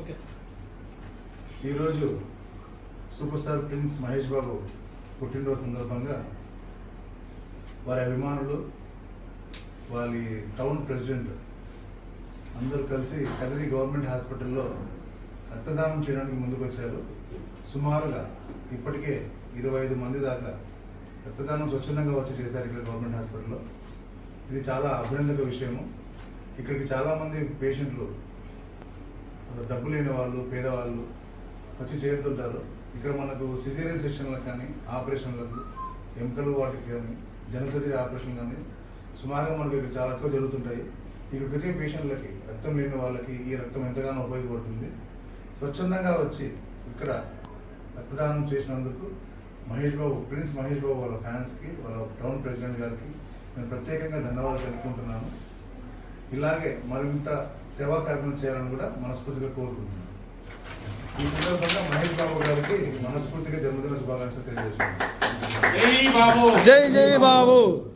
Okay. ఈరోజు super star prince Mahesh Babu పుట్టినరోజు సందర్భంగా వారి అభిమానులు వారి టౌన్ ప్రెసిడెంట్ అందరూ కలిసి కదిరి గవర్నమెంట్ హాస్పిటల్లో రక్తదానం చేయడానికి ముందుకు వచ్చారు సుమారుగా ఇప్పటికే ఇరవై ఐదు మంది దాకా రక్తదానం స్వచ్ఛందంగా వచ్చి చేశారు ఇక్కడ గవర్నమెంట్ హాస్పిటల్లో. ఇది చాలా అభినందక విషయము. ఇక్కడికి చాలామంది పేషెంట్లు డబ్బు లేని వాళ్ళు పేదవాళ్ళు వచ్చి చేరుతుంటారు. ఇక్కడ మనకు సిజేరియన్ సెక్షన్లకు కానీ ఆపరేషన్లకు ఎముకలు వాటికి కానీ జనసర్జరీ ఆపరేషన్ కానీ సుమారుగా మనకు ఇక్కడ చాలా ఎక్కువ జరుగుతుంటాయి. ఇక్కడికి వచ్చే పేషెంట్లకి రక్తం లేని వాళ్ళకి ఈ రక్తం ఎంతగానో ఉపయోగపడుతుంది. స్వచ్ఛందంగా వచ్చి ఇక్కడ రక్తదానం చేసినందుకు మహేష్ బాబు ప్రిన్స్ మహేష్ బాబు వాళ్ళ ఫ్యాన్స్కి వాళ్ళ టౌన్ ప్రెసిడెంట్ గారికి నేను ప్రత్యేకంగా ధన్యవాదాలు తెలుపుకుంటున్నాను. ఇలాగే మరింత సేవా కార్యక్రమం చేయాలని కూడా మనస్ఫూర్తిగా కోరుకుంటున్నాను. ఈ సందర్భంగా మహేష్ బాబు గారికి మనస్ఫూర్తిగా జన్మదిన శుభాకాంక్షలు తెలియజేస్తున్నాను. జై బాబు. జై జై బాబు.